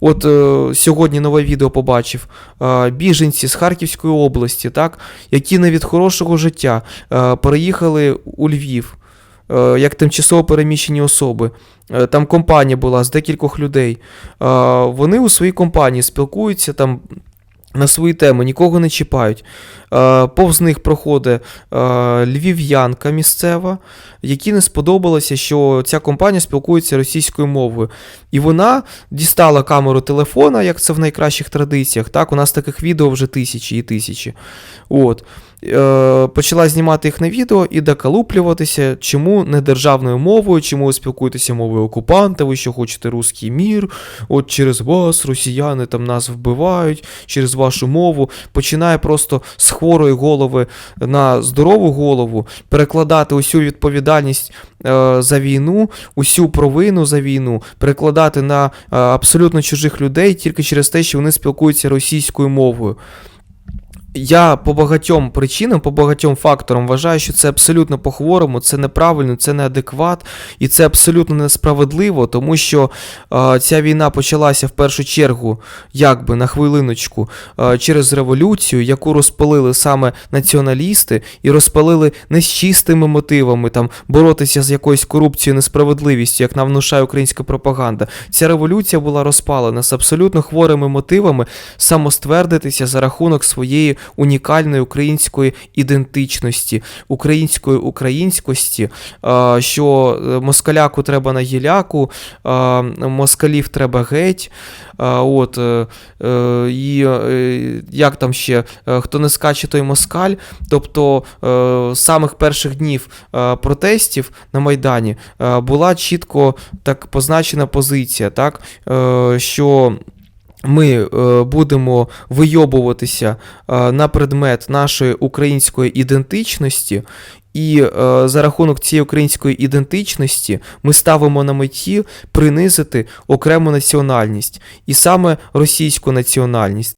От е, сьогодні нове відео побачив. Е, біженці з Харківської області, так, які не від хорошого життя е, переїхали у Львів е, як тимчасово переміщені особи. Е, Там компанія була з декількох людей. Е, Вони у своїй компанії спілкуються там на свої теми, нікого не чіпають. Е, Повз них проходить е, львів'янка місцева, якій не сподобалося, що ця компанія спілкується російською мовою. І вона дістала камеру телефона, як це в найкращих традиціях. Так, у нас таких відео вже тисячі і тисячі. От. Е, почала знімати їх на відео і доколуплюватися, чому не державною мовою, чому ви спілкуєтеся мовою окупанта, ви що хочете русський мір, от через вас росіяни там нас вбивають, через вашу мову. Починає просто з хворої голови на здорову голову перекладати усю відповідальність е, за війну, усю провину за війну, перекладати на е, абсолютно чужих людей тільки через те, що вони спілкуються російською мовою. Я по багатьом причинам, по багатьом факторам вважаю, що це абсолютно по-хворому, це неправильно, це неадекват і це абсолютно несправедливо, тому що е, ця війна почалася в першу чергу, якби на хвилиночку, е, через революцію, яку розпалили саме націоналісти і розпалили не з чистими мотивами там боротися з якоюсь корупцією, несправедливістю, як нам внушає українська пропаганда. Ця революція була розпалена з абсолютно хворими мотивами самоствердитися за рахунок своєї унікальної української ідентичності, української українськості, е, що е, москаляку треба на гіляку, е, москалів треба геть. От, і як там ще, хто не скаче, той москаль. Тобто з самих перших днів протестів на Майдані була чітко так позначена позиція, так, що ми е, будемо вийобуватися е, на предмет нашої української ідентичності, і е, за рахунок цієї української ідентичності ми ставимо на меті принизити окрему національність, і саме російську національність.